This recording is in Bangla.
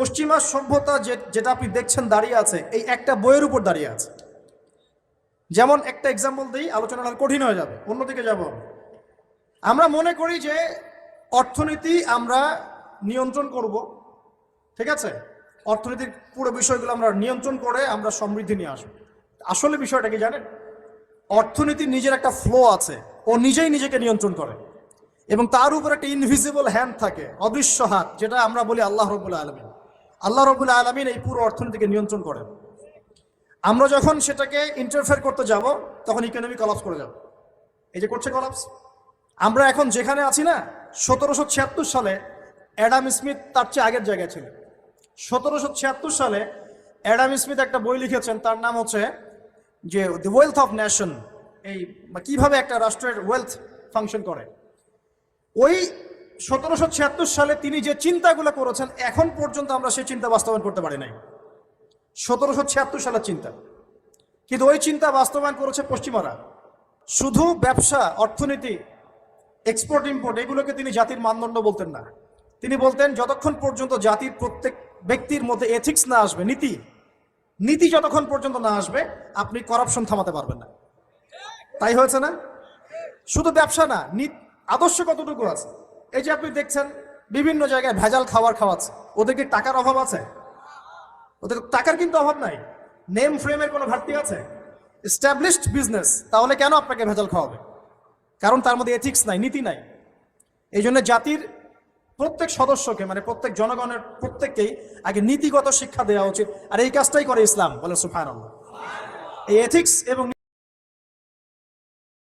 পশ্চিমা সভ্যতা যেটা আপনি দেখছেন দাঁড়িয়ে আছে, এই একটা বইয়ের উপর দাঁড়িয়ে আছে। যেমন একটা এক্সাম্পল দিই, আলোচনা আর কঠিন হয়ে যাবে, অন্যদিকে যাব আমরা মনে করি যে অর্থনীতি আমরা নিয়ন্ত্রণ করব, ঠিক আছে? অর্থনীতির পুরো বিষয়গুলো আমরা নিয়ন্ত্রণ করে আমরা সমৃদ্ধি নিয়ে আসব। আসলে বিষয়টা কি জানেন? অর্থনীতির নিজের একটা ফ্লো আছে, ও নিজেই নিজেকে নিয়ন্ত্রণ করে। এবং তার উপর একটা ইনভিজিবল হ্যান্ড থাকে, অদৃশ্য হাত, যেটা আমরা বলি আল্লাহ রবুল্লা আলমিন। আল্লাহ রবুল্লা আলমিন এই পুরো অর্থনীতিকে নিয়ন্ত্রণ করেন। আমরা যখন সেটাকে ইন্টারফেয়ার করতে যাব, তখন ইকোনমি কলাপস করে যাব। এই যে করছে কলাপস আমরা এখন যেখানে আছি না, সতেরোশো ছিয়াত্তর সালে অ্যাডাম স্মিথ তার চেয়ে আগের জায়গায় ছিল সতেরোশো ছিয়াত্তর সালে অ্যাডাম স্মিথ একটা বই লিখেছেন, তার নাম হচ্ছে যে দি ওয়েলথ অফ ন্যাশন এই কীভাবে একটা রাষ্ট্রের ওয়েলথ ফাংশন করে। ওই সতেরোশো ছিয়াত্তর সালে তিনি যে চিন্তাগুলো করেছেন, এখন পর্যন্ত আমরা সেই চিন্তা বাস্তবায়ন করতে পারি নাই। সতেরোশো ছিয়াত্তর সালের চিন্তা। কিন্তু ওই চিন্তা বাস্তবায়ন করেছে পশ্চিমারা। শুধু ব্যবসা, অর্থনীতি এক্সপোর্ট ইম্পোর্ট এগুলোকে তিনি জাতির মানদণ্ড বলতেন না। তিনি বলতেন, যতক্ষণ পর্যন্ত জাতির প্রত্যেক ব্যক্তির মধ্যে এথিক্স না আসবে, নীতি নীতি যতক্ষণ পর্যন্ত না আসবে, আপনি করাপশন থামাতে পারবেন না। তাই হয়েছে না? শুধু ব্যবসা না আদর্শ কতটুকু আছে? এই যে আপনি দেখছেন, বিভিন্ন জায়গায় ভেজাল খাবার খাওয়াচ্ছে। ওদের কি টাকার অভাব আছে? ওদের টাকার কিন্তু অভাব নাই। নেম ফ্রেমের কোনো ঘাটতি আছে? এস্টাবলিশড বিজনেস তাহলে কেন আপনাকে ভেজাল খাওয়াবে? কারণ তার মধ্যে এথিক্স নাই, নীতি নাই। এই জন্য জাতির প্রত্যেক সদস্যকে মানে প্রত্যেক জনগণের প্রত্যেককেই আগে নীতিগত শিক্ষা দেওয়া উচিত। আর এই কাজটাই করে ইসলাম। বলে সুফায়ন এই এথিক্স এবং